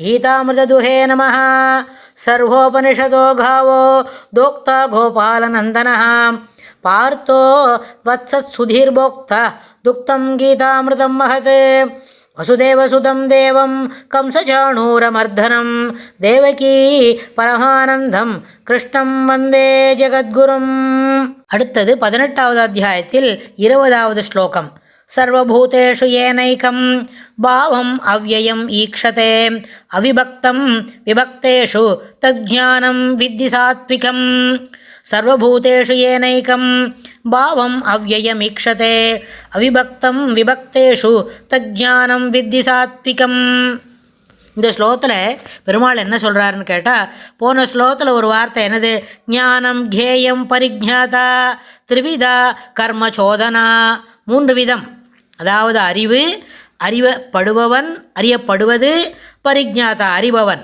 ಗೀತಾಮೃತದುಹೇ ನಮಃ ಸರ್ವೋಪನಿಷದೋ ಗಾವೋ ದೋಕ್ತ ಗೋಪಾಲನಂದನ ಪಾರ್ಥೋ ವತ್ಸತ್ಸುಧೀರ್ಭೋಕ್ತ ದುಕ್ತಂ ಗೀತಾಮೃತಂ ಮಹತ್ ವಸುದೇವಸುತಂ ದೇವಂ ಕಂಸಚಾಣೂರಮರ್ಧನಂ தேவகீ பரமானந்தம் கிருஷ்ணம் வந்தே ஜெகத்குரும் அடுத்தது பதினெட்டாவது அத்தியாயத்தில் இருபதாவது ஸ்லோகம் சர்வபூதேஷு ஏனைக்கம். பாவம் அவ்வயம் ஈக்ஷதே. அவிபக்தம் விபக்தேஷு தஜானம் வித்தி சாத்விகம் சர்வபூதேஷு ஏனைக்கம். பாவம் அவ்வயமீக்ஷதே அவிபக்தம் விபக்தேஷு தஜானம் வித்தி சாத்விகம் இந்த ஸ்லோகத்தில் பெருமாள் என்ன சொல்கிறாருன்னு கேட்டால் போன ஸ்லோகத்தில் ஒரு வார்த்தை என்னது? ஞானம் கேயம் பரிஜாதா திரிவிதா கர்மச்சோதனா மூன்று விதம். அதாவது அறிவு அறிவப்படுபவன் அறியப்படுவது பரிஜாதா அறிபவன்.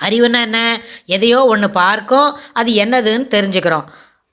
அறிவுன்னா என்ன? எதையோ ஒன்று பார்க்கும் அது என்னதுன்னு தெரிஞ்சுக்கிறோம்.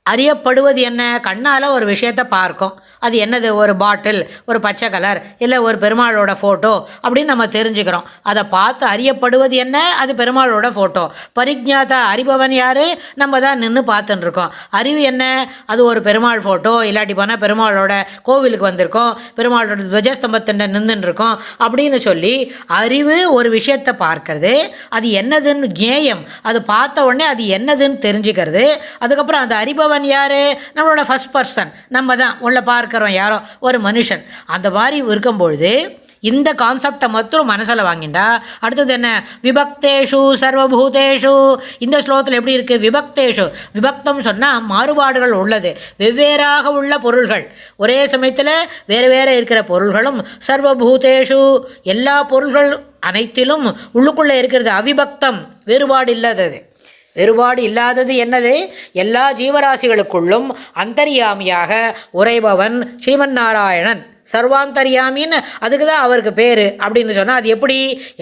அறியப்படுவது என்ன? கண்ணால் ஒரு விஷயத்தை பார்க்கும். அது என்னது? ஒரு பாட்டில் ஒரு பச்சை கலர் இல்லை ஒரு பெருமாளோட ஃபோட்டோ அப்படின்னு நம்ம தெரிஞ்சுக்கிறோம். அதை பார்த்து அறியப்படுவது என்ன? அது பெருமாளோட ஃபோட்டோ பரிஜாதா அறிபவன் யார்? நம்ம தான் நின்று பார்த்துட்டுருக்கோம் அறிவு என்ன? அது ஒரு பெருமாள் ஃபோட்டோ இல்லாட்டி போனால் பெருமாளோட கோவிலுக்கு வந்திருக்கோம். பெருமாளோட துவஜஸ்தம்பத்தின் நின்றுருக்கோம் அப்படின்னு சொல்லி அறிவு ஒரு விஷயத்தை பார்க்கறது. அது என்னதுன்னு ஞேயம் அது பார்த்த உடனே அது என்னதுன்னு தெரிஞ்சுக்கிறது. அதுக்கப்புறம் அந்த அறிபவன் யார்? நம்மளோட ஃபஸ்ட் பர்சன் நம்ம தான் உள்ள பார்க்குறோம் யாரோ? ஒரு மனுஷன். அந்த மாதிரி இருக்கும்பொழுது இந்த கான்செப்டை மட்டும் மனசில் வாங்கிண்டா. அடுத்தது என்ன? விபக்தேஷு சர்வபூதேஷு. இந்த ஸ்லோகத்தில் எப்படி இருக்குது விபக்தேஷு. விபக்தம் சொன்னால் மாறுபாடுகள் உள்ளது. வெவ்வேறாக உள்ள பொருள்கள். ஒரே சமயத்தில் வேறு வேறு இருக்கிற பொருள்களும் சர்வபூதேஷு. எல்லா பொருள்கள் அனைத்திலும் உள்ளுக்குள்ளே இருக்கிறது அவிபக்தம். வேறுபாடு இல்லாதது. வேறுபாடு இல்லாதது என்னது? எல்லா ஜீவராசிகளுக்குள்ளும் அந்தரியாமியாக உறைபவன் ஸ்ரீமன் நாராயணன் சர்வாந்தரியாமின்னு அதுக்கு தான் அவருக்கு பேர் அப்படின்னு சொன்னால் அது எப்படி?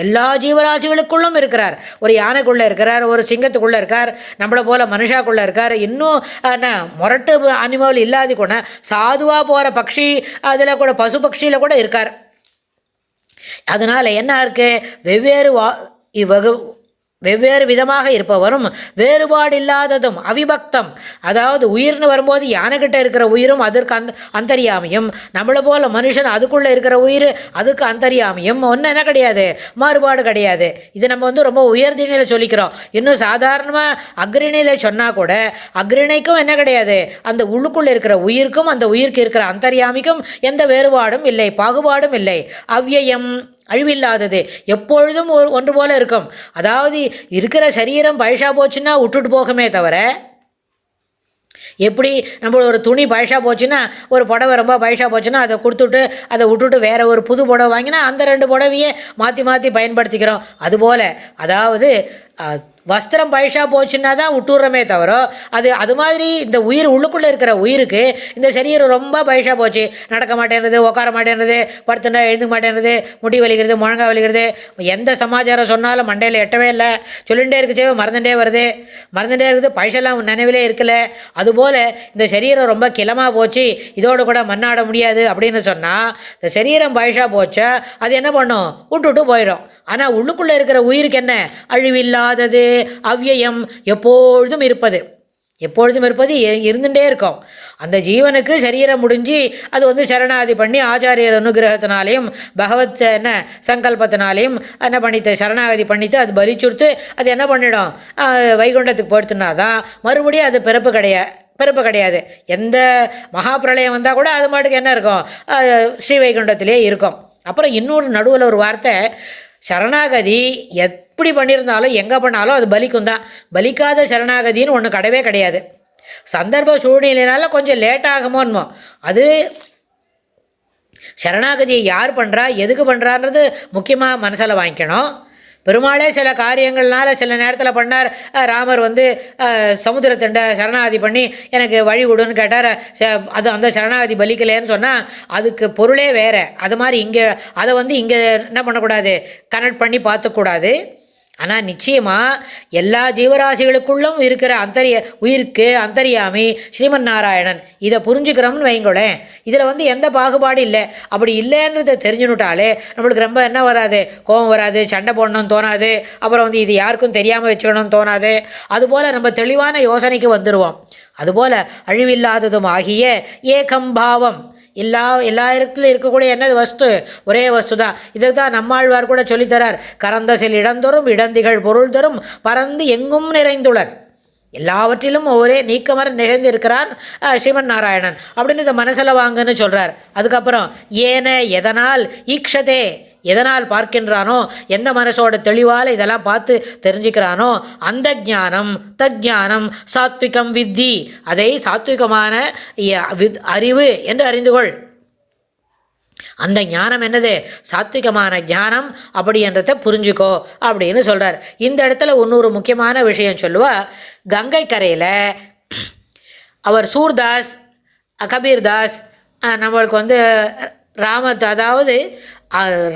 எல்லா ஜீவராசிகளுக்குள்ளும் இருக்கிறார். ஒரு யானைக்குள்ளே இருக்கிறார் ஒரு சிங்கத்துக்குள்ளே இருக்கார் நம்மளை போல் மனுஷாக்குள்ளே இருக்கார். இன்னும் என்ன முரட்டு அனிமல் இல்லாத கூட சாதுவாக போகிற பக்ஷி அதில் கூட பசு பக்ஷியில் கூட இருக்கார். அதனால் என்ன இருக்குது வெவ்வேறு வா இவ்வகு வெவ்வேறு விதமாக இருப்பவரும் வேறுபாடு இல்லாததும் அவிபக்தம். அதாவது உயிர்னு வரும்போது யானைக்கிட்ட இருக்கிற உயிரும் அதற்கு அந்த அந்தரியாமையும். நம்மளை போல் மனுஷன் அதுக்குள்ளே இருக்கிற உயிர் அதுக்கு அந்தரியாமையும். ஒன்றும் என்ன கிடையாது? மாறுபாடு கிடையாது. இது நம்ம வந்து ரொம்ப உயர்திணையில் சொல்லிக்கிறோம். இன்னும் சாதாரணமாக அக்ரிணையில் சொன்னால் கூட அக்ரிணைக்கும் என்ன கிடையாது? அந்த உள்ளுக்குள்ளே இருக்கிற உயிருக்கும் அந்த உயிருக்கு இருக்கிற அந்தரியாமிக்கும் எந்த வேறுபாடும் இல்லை பாகுபாடும் இல்லை. அவ்யயம் அழிவில்லாதது. எப்பொழுதும் ஒரு ஒன்று போல இருக்கும். அதாவது இருக்கிற சரீரம் பழசாக போச்சுன்னா விட்டுட்டு போகமே தவிர எப்படி நம்மள ஒரு துணி பழசாக போச்சுன்னா ஒரு புடவை ரொம்ப பழசாக போச்சுன்னா அதை கொடுத்துட்டு அதை விட்டுட்டு வேற ஒரு புது புடவை வாங்கினா அந்த ரெண்டு புடவையே மாற்றி மாற்றி பயன்படுத்திக்கிறோம். அதுபோல் அதாவது வஸ்திரம் பழிஷாக போச்சுன்னா தான் விட்டுறமே தவிர அது அது மாதிரி இந்த உயிர் உள்ளுக்குள்ளே இருக்கிற உயிருக்கு இந்த சரீரம் ரொம்ப பழிஷாக போச்சு. நடக்க மாட்டேன்றது உட்கார மாட்டேன்றது படுத்துனா எழுந்துக்க மாட்டேன்றது முடி வலிக்கிறது முழங்கா வலிக்கிறது எந்த சமாச்சாரம் சொன்னாலும் மண்டையில் எட்டவே இல்லை. சொல்லிகிட்டே இருக்குச்சே மறந்துட்டே வருது. மறந்துட்டே இருக்குது பழிஷெல்லாம் நினைவிலே இருக்கல. அதுபோல் இந்த சரீரம் ரொம்ப கிளமாக போச்சு. இதோடு கூட மண்ணாட முடியாது அப்படின்னு சொன்னால் இந்த சரீரம் பழிஷாக போச்சா அது என்ன பண்ணும்? விட்டுவிட்டு போயிடும். ஆனால் உள்ளுக்குள்ளே இருக்கிற உயிருக்கு என்ன? அழிவில்லாதது. அவ்யயம் எப்பொழுதும் இருப்பது. எப்பொழுதும் இருப்பது இருந்துகிட்டே இருக்கும். அந்த ஜீவனுக்கு சரீரம் முடிஞ்சு அது வந்து சரணாதி பண்ணி ஆச்சாரியர் அனுகிரகத்தினாலையும் பகவத் ச- என்ன சங்கல்பத்தினாலையும் என்ன பண்ணித்து சரணாகதி பண்ணித்து அது பலிச்சுடுத்து அது என்ன பண்ணிடும்? வைகுண்டத்துக்கு போயிடுத்துனா தான் மறுபடியும் அது பிறப்பு கிடையாது பிறப்பு கிடையாது. எந்த மகாபிரளயம் வந்தால் கூட அது மாட்டுக்கு என்ன இருக்கும்? ஆஹ், ஸ்ரீ வைகுண்டத்திலே இருக்கும். அப்புறம் இன்னொரு நடுவில் ஒரு வார்த்தை சரணாகதி எத் எப்படி பண்ணியிருந்தாலும் எங்கே பண்ணாலும் அது பலிக்கும் தான். பலிக்காத சரணாகதின்னு ஒன்று கிடையவே கிடையாது. சந்தர்ப்ப சூழ்நிலையினால கொஞ்சம் லேட் ஆகுமோன்மோ அது சரணாகதியை யார் பண்ணுறா எதுக்கு பண்ணுறான்றது முக்கியமாக மனசில் வாங்கிக்கணும். பெருமாளே சில காரியங்கள்னால சில நேரத்தில் பண்ணார். ராமர் வந்து அஹ், சமுத்திரத்தண்ட சரணாகதி பண்ணி எனக்கு வழி விடுன்னு கேட்டார். ச- அது அந்த சரணாகதி பலிக்கலேன்னு சொன்னால் அதுக்கு பொருளே வேறு. அது மாதிரி இங்கே அதை வந்து இங்கே என்ன பண்ணக்கூடாது? கனெக்ட் பண்ணி பார்த்துக்கூடாது. ஆனால் நிச்சயமாக எல்லா ஜீவராசிகளுக்குள்ளும் இருக்கிற அந்தரிய உயிருக்கு அந்தரியாமி ஸ்ரீமன் நாராயணன் இதை புரிஞ்சுக்கிறோம்னு வைங்களேன். இதில் வந்து எந்த பாகுபாடு இல்லை. அப்படி இல்லைன்றதை தெரிஞ்சுனுட்டாலே நம்மளுக்கு ரொம்ப என்ன வராது? கோபம் வராது சண்டை போடணும்னு தோணாது. அப்புறம் வந்து இது யாருக்கும் தெரியாமல் வச்சுக்கணும்னு தோணாது. அதுபோல் நம்ம தெளிவான யோசனைக்கு வந்துடுவோம் அதுபோல் அழிவில்லாததும் ஆகிய ஏகம்பாவம் எல்லா எல்லா இடத்துல இருக்கக்கூடிய என்னது வஸ்து? ஒரே வஸ்து தான் இதுக்கு தான் நம்மாழ்வார் கூட சொல்லித்தரார் கறந்த சில இடந்தோறும் இடந்திகள் பொருள் தரும் பறந்து எங்கும் நிறைந்துள்ளன் எல்லாவற்றிலும் ஒரே நீக்கமர நிகழ்ந்து இருக்கிறான் ஸ்ரீமன் நாராயணன். அப்படின்னு இந்த மனசில் வாங்கன்னு சொல்கிறார் அதுக்கப்புறம் ஏன எதனால் ஈக்ஷதே எதனால் பார்க்கின்றானோ எந்த மனசோட தெளிவால் இதெல்லாம் பார்த்து தெரிஞ்சுக்கிறானோ அந்த ஞானம் தஜானம் சாத்விகம் வித்தி. அதை சாத்விகமான வித் அறிவு என்று அறிந்து கொள். அந்த ஞானம் என்னது? சாத்விகமான ஞானம். அப்படின்றத புரிஞ்சுக்கோ அப்படின்னு சொல்கிறார் இந்த இடத்துல இன்னொரு முக்கியமான விஷயம் சொல்லுவா. கங்கை கரையில் அவர் சூர்தாஸ் கபீர்தாஸ் நம்மளுக்கு வந்து ராம அதாவது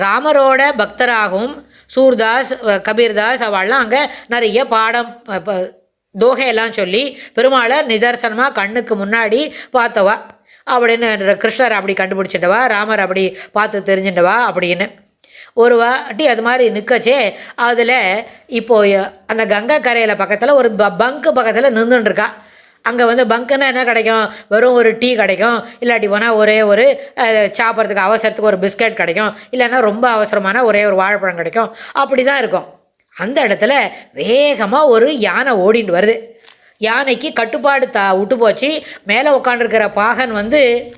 ராமரோட பக்தராகவும் சூர்தாஸ் கபீர்தாஸ் அவள்லாம் அங்கே நிறைய பாடம் தோகையெல்லாம் சொல்லி பெருமாளை நிதர்சனமாக கண்ணுக்கு முன்னாடி பார்த்தவா. அப்படின்னு கிருஷ்ணர் அப்படி கண்டுபிடிச்சிட்டவா ராமர் அப்படி பார்த்து தெரிஞ்சிட்டவா அப்படின்னு. ஒரு வாட்டி அது மாதிரி நிற்கச்சே அதில் இப்போது அந்த கங்கை கரையில் பக்கத்தில் ஒரு ப பங்கு பக்கத்தில் நின்றுட்டு இருக்கா. அங்கே வந்து பங்குன்னா என்ன கிடைக்கும்? வெறும் ஒரு டீ கிடைக்கும். இல்லாட்டி போனால் ஒரே ஒரு சாப்பிட்றதுக்கு அவசரத்துக்கு ஒரு பிஸ்கட் கிடைக்கும். இல்லைன்னா ரொம்ப அவசரமான ஒரே ஒரு வாழைப்பழம் கிடைக்கும். அப்படி தான் இருக்கும். அந்த இடத்துல வேகமாக ஒரு யானை ஓடிட்டு வருது. யானைக்கு கட்டுப்பாடு தா விட்டு போச்சு மேலே உட்காண்டிருக்கிற பாகன் வந்து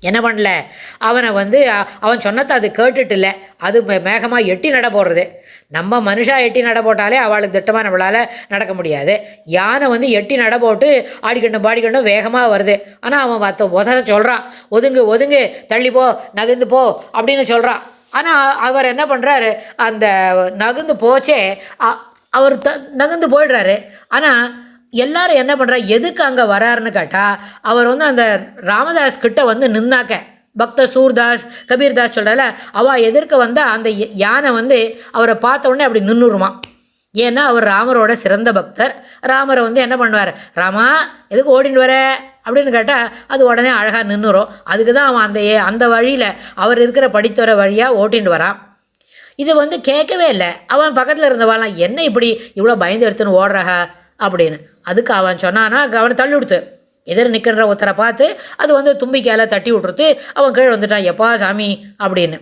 என்ன பண்ணல? அவனை வந்து அவன் சொன்னதை அது கேட்டுட்டு இல்லை அது மேகமாக எட்டி நட போடுறது. நம்ம மனுஷா எட்டி நட போட்டாலே அவளுக்கு திட்டமாக நம்மளால் நடக்க முடியாது. யானை வந்து எட்டி நட போட்டு ஆடிக்கண்டும் பாடிக்கண்டும் வேகமாக வருது. ஆனால் அவன் மற்ற உதற சொல்கிறான் ஒதுங்கு ஒதுங்கு. தள்ளி போ. நகர்ந்து போ. அப்படின்னு சொல்கிறான் ஆனால் அவர் என்ன பண்ணுறாரு அந்த நகுந்து போச்சே அ- அவர் த நகர்ந்து போயிடுறாரு. ஆனால் எல்லாரும் என்ன பண்ணுறா எதுக்கு அங்கே வராருன்னு கேட்டால் அவர் வந்து அந்த ராமதாஸ் கிட்ட வந்து நின்னாக்க பக்த சூர்தாஸ் கபீர்தாஸ் சொல்கிறல அவள் எதிர்க்க வந்தால் அந்த ய- யானை வந்து அவரை பார்த்த உடனே அப்படி நின்றுருமா ஏன்னா அவர் ராமரோட சிறந்த பக்தர். ராமரை வந்து என்ன பண்ணுவார்? ராமா எதுக்கு ஓடின்னு வர? அப்படின்னு கேட்டால் அது உடனே அழகாக நின்றுரும் அதுக்கு தான் அவன் அந்த ஏ- அந்த வழியில் அவர் இருக்கிற படித்துற வழியாக ஓட்டின்னு வரான். இது வந்து கேட்கவே இல்லை. அவன் பக்கத்தில் இருந்தவாளாம் என்ன இப்படி இவ்வளோ பயந்து எடுத்துன்னு ஓடுறாக? அப்படின்னு. அதுக்கு அவன் சொன்னான்னா அவனை தள்ளி கொடுத்து எதிர் நிற்கின்ற ஒருத்தரை பார்த்து அது வந்து தும்பிக்கையால் தட்டி விட்டுருத்து. அவன் கீழே வந்துட்டான் எப்பா சாமி? அப்படின்னு.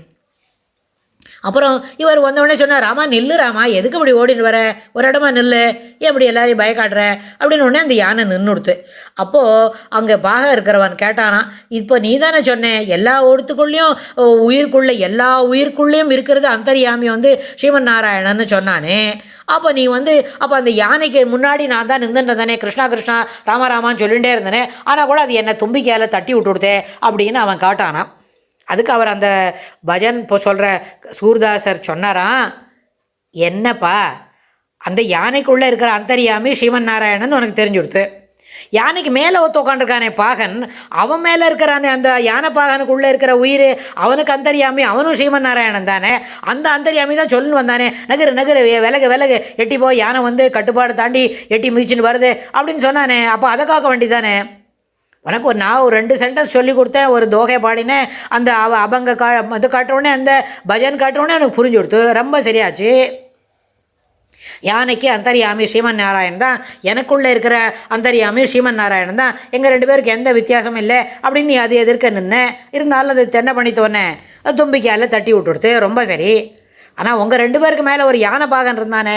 அப்புறம் இவர் வந்தவுடனே சொன்னார் ராமா நில்லு ராமா எதுக்கு இப்படி ஓடின்னு வர? ஒரு இடமா நில்லு. ஏன் இப்படி எல்லாரையும் பயக்காட்டுற அப்படின்னு உடனே அந்த யானை நின்றுடுத்து அப்போது அங்கே பாக இருக்கிறவன் கேட்டானா இப்போ நீ தானே சொன்னேன் எல்லா ஒடுத்துக்குள்ளேயும் உயிருக்குள்ளே எல்லா உயிருக்குள்ளேயும் இருக்கிறது அந்தரியாமி வந்து ஸ்ரீமன் நாராயணன்னு சொன்னானே. அப்போ நீ வந்து அப்போ அந்த யானைக்கு முன்னாடி நான் தான் நின்றுன்றதானே கிருஷ்ணா கிருஷ்ணா ராமராமான்னு சொல்லிகிட்டே இருந்தேனே ஆனால் கூட அது என்னை தும்பிக்கையால் தட்டி விட்டுடுதே அப்படின்னு அவன் காட்டானான் அதுக்கு அவர் அந்த பஜன் இப்போ சொல்கிற சூர்தாசர் சொன்னாராம் என்னப்பா அந்த யானைக்குள்ளே இருக்கிற அந்தரியாமி ஸ்ரீமன் நாராயணன் உனக்கு தெரிஞ்சு கொடுத்து. யானைக்கு மேலே ஒத்து உட்காந்துருக்கானே பாகன் அவன் மேலே இருக்கிறானே அந்த யானை பாகனுக்குள்ளே இருக்கிற உயிர் அவனுக்கு அந்தரியாமி அவனும் ஸ்ரீமன் நாராயணன் தானே. அந்த அந்தரியாமி தான் சொல்லுன்னு வந்தானே. நகரு நகரு விலகு விலகு எட்டி போ யானை வந்து கட்டுப்பாடு தாண்டி எட்டி மிதிச்சுன்னு வருது அப்படின்னு சொன்னானே. அப்போ அதை காக்க வேண்டிதானே உனக்கு ஒரு நான் ஒரு ரெண்டு சென்டென்ஸ் சொல்லி கொடுத்தேன் ஒரு தோகை பாடினேன் அந்த அவ அபங்க கா இது காட்டுறோடனே அந்த பஜன் காட்டுறோடனே எனக்கு புரிஞ்சு கொடுத்து ரொம்ப சரியாச்சு. யானைக்கு அந்தரியாமி ஸ்ரீமன் நாராயணன் தான் எனக்குள்ளே இருக்கிற அந்தரியாமி ஸ்ரீமன் நாராயணன் தான் எங்கள் ரெண்டு பேருக்கு எந்த வித்தியாசமும் இல்லை அப்படின்னு நீ அது எதிர்க்க நின்ன இருந்தாலும் அது தென்னை பண்ணி தோணேன் தும்பிக்கையால் தட்டி விட்டுடுத்து ரொம்ப சரி. ஆனால் உங்கள் ரெண்டு பேருக்கு மேலே ஒரு யானை பாகன் இருந்தானே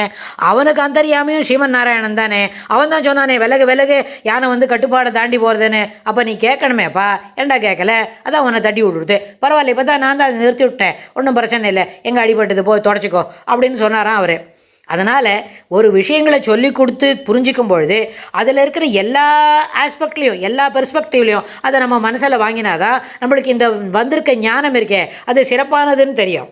அவனுக்கு அந்தரியாமையும் ஸ்ரீமன் நாராயணன் தானே. அவன் தான் சொன்னானே விலகு விலகு யானை வந்து கட்டுப்பாடை தாண்டி போகிறதுன்னு அப்போ நீ கேட்கணுமேப்பா. ஏன்டா கேட்கல? அதான் உன்னை தட்டி விட்டுடுது. பரவாயில்ல இப்போ தான் நான் தான் அதை நிறுத்தி விட்டேன். ஒன்றும் பிரச்சனை இல்லை. எங்கே அடிபட்டது போய் தொடச்சிக்கோ அப்படின்னு சொன்னாராம் அவர். அதனால் ஒரு விஷயங்களை சொல்லி கொடுத்து புரிஞ்சிக்கும் பொழுது அதில் இருக்கிற எல்லா ஆஸ்பெக்ட்லேயும் எல்லா பெர்ஸ்பெக்டிவ்லேயும் அதை நம்ம மனசில் வாங்கினாதான் நம்மளுக்கு இந்த வந்திருக்க ஞானம் இருக்கே அது சிறப்பானதுன்னு தெரியும்.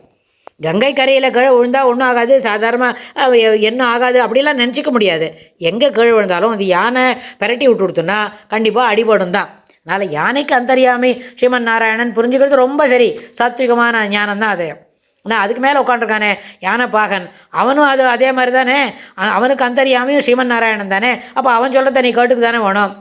கங்கை கரையில் கீழே விழுந்தால் ஒன்றும் ஆகாது. சாதாரணமாக என்ன ஆகாது அப்படிலாம் நினச்சிக்க முடியாது. எங்கே கீழே விழுந்தாலும் அது யானை பிரட்டி விட்டு கொடுத்தோன்னா கண்டிப்பாக அடிபடும் தான். அதனால் யானைக்கு அந்தரியாமி ஸ்ரீமன் நாராயணன் புரிஞ்சுக்கிறது ரொம்ப சரி. சாத்விகமான ஞானம் தான் அது. ஆனால் அதுக்கு மேலே உட்காந்துருக்கானே யானை பாகன். அவனும் அது அதே மாதிரி தானே. அவனுக்கு அந்தரியாமையும் ஸ்ரீமன் நாராயணன் தானே. அப்போ அவன் சொல்கிறத நீ கேட்டுக்கு தானே வேணும்.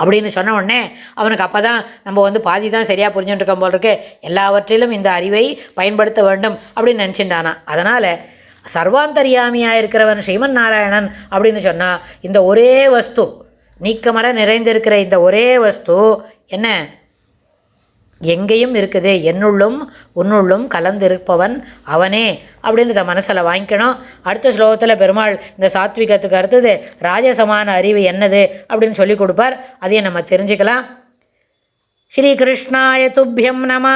அப்படின்னு சொன்ன உடனே அவனுக்கு அப்போ தான் நம்ம வந்து பாதி தான் சரியாக புரிஞ்சுட்டு இருக்கோம் போல் இருக்கு. எல்லாவற்றிலும் இந்த அறிவை பயன்படுத்த வேண்டும் அப்படின்னு நினச்சிட்டானா. அதனால் சர்வாந்தரியாமியாக இருக்கிறவன் ஸ்ரீமன் நாராயணன் அப்படின்னு சொன்னால் இந்த ஒரே வஸ்து நீக்கமர நிறைந்திருக்கிற இந்த ஒரே வஸ்து என்ன? எங்கேயும் இருக்குது என்னுள்ளும் உன்னுள்ளும் கலந்திருப்பவன் அவனே அப்படின்னு இதை மனசில் வாங்கிக்கணும். அடுத்த ஸ்லோகத்தில் பெருமாள் இந்த சாத்விகத்துக்கு அடுத்தது ராஜசமான அறிவு என்னது அப்படின்னு சொல்லி கொடுப்பார். அதையும் நம்ம தெரிஞ்சுக்கலாம். ஸ்ரீ கிருஷ்ணாய துப்பியம் நம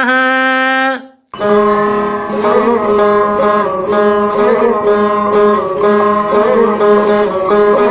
Thank